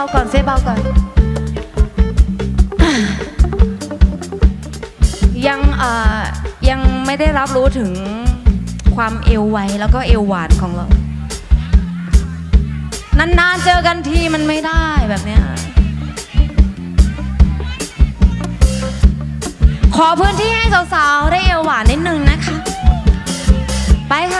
าก่อนเซฟเบาก่อน ยังเอ่อยังไม่ได้รับรู้ถึงความเอวไวแล้วก็เอวหวานของเรา นานๆเจอกันทีมันไม่ได้แบบเนี้ยขอพื้นที่ให้สาวๆ ได้เอวหวานนิดนึงนะคะ ไปค่ะ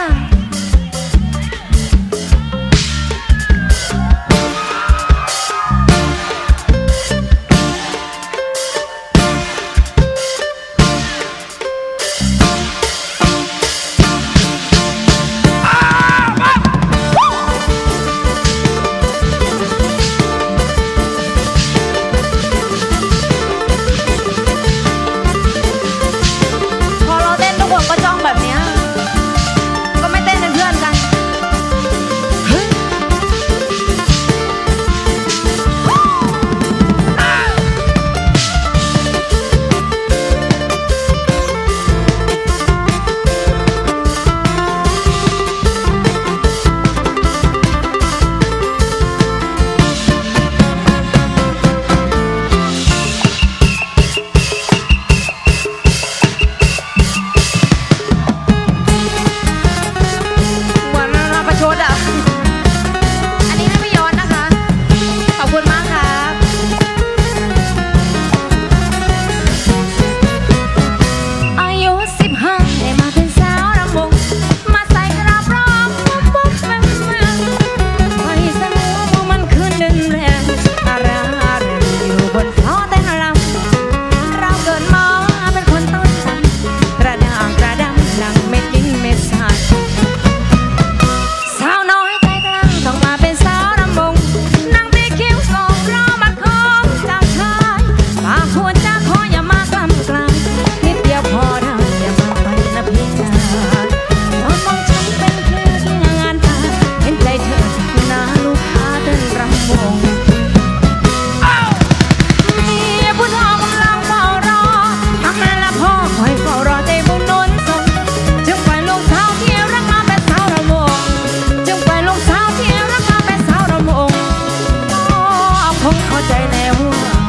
nenhuma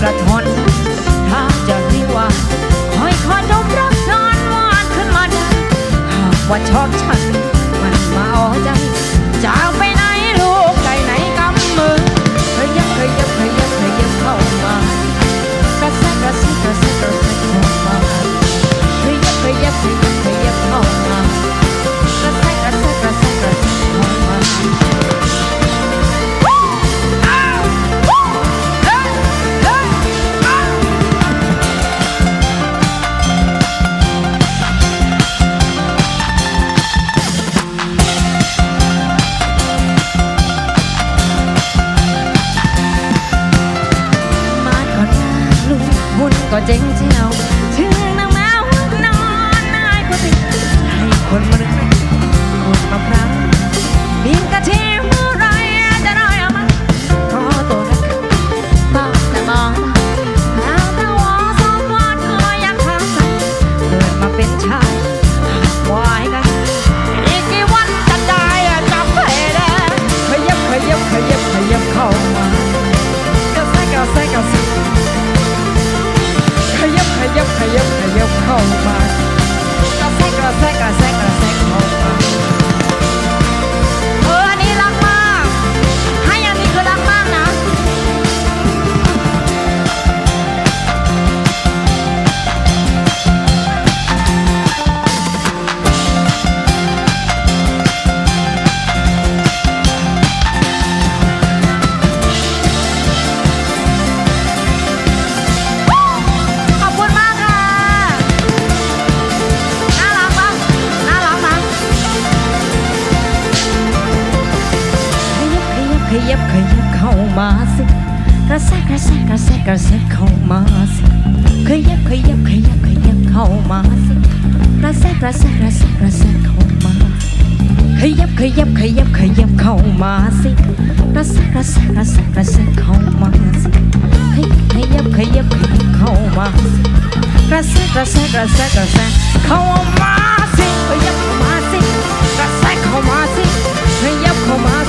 กระทอนถ้าจะเรียกว่าคอยคอยดมรักนอนหวานขึ้นมาได้หากว่าชอบฉัน มันมาเอาใจจะเอาไปไหนลูกไก่ไหนกำมือเขยับเขยับเขยับเขยับเข้ามากระแซะกระแซะกระแซะกระแซะเข้ามาขยับขยับเขยับขยั กหุ่นก็ ขยับขยับขยับขยับเข้ามาสิกระแทกกระแทกกระแทกกระแทกเข้ามา ขยับขยับขยับขยับเข้ามาสิกระแทกกระแทกกระแทกกระแทกเข้ามาสิขยับขยับขยับขยับเข้ามากระแทกกระแทกระแทกระแทกเข้ามาสิขยับเข้ามาสิกระแทกเข้ามาสิขยับเข้ามา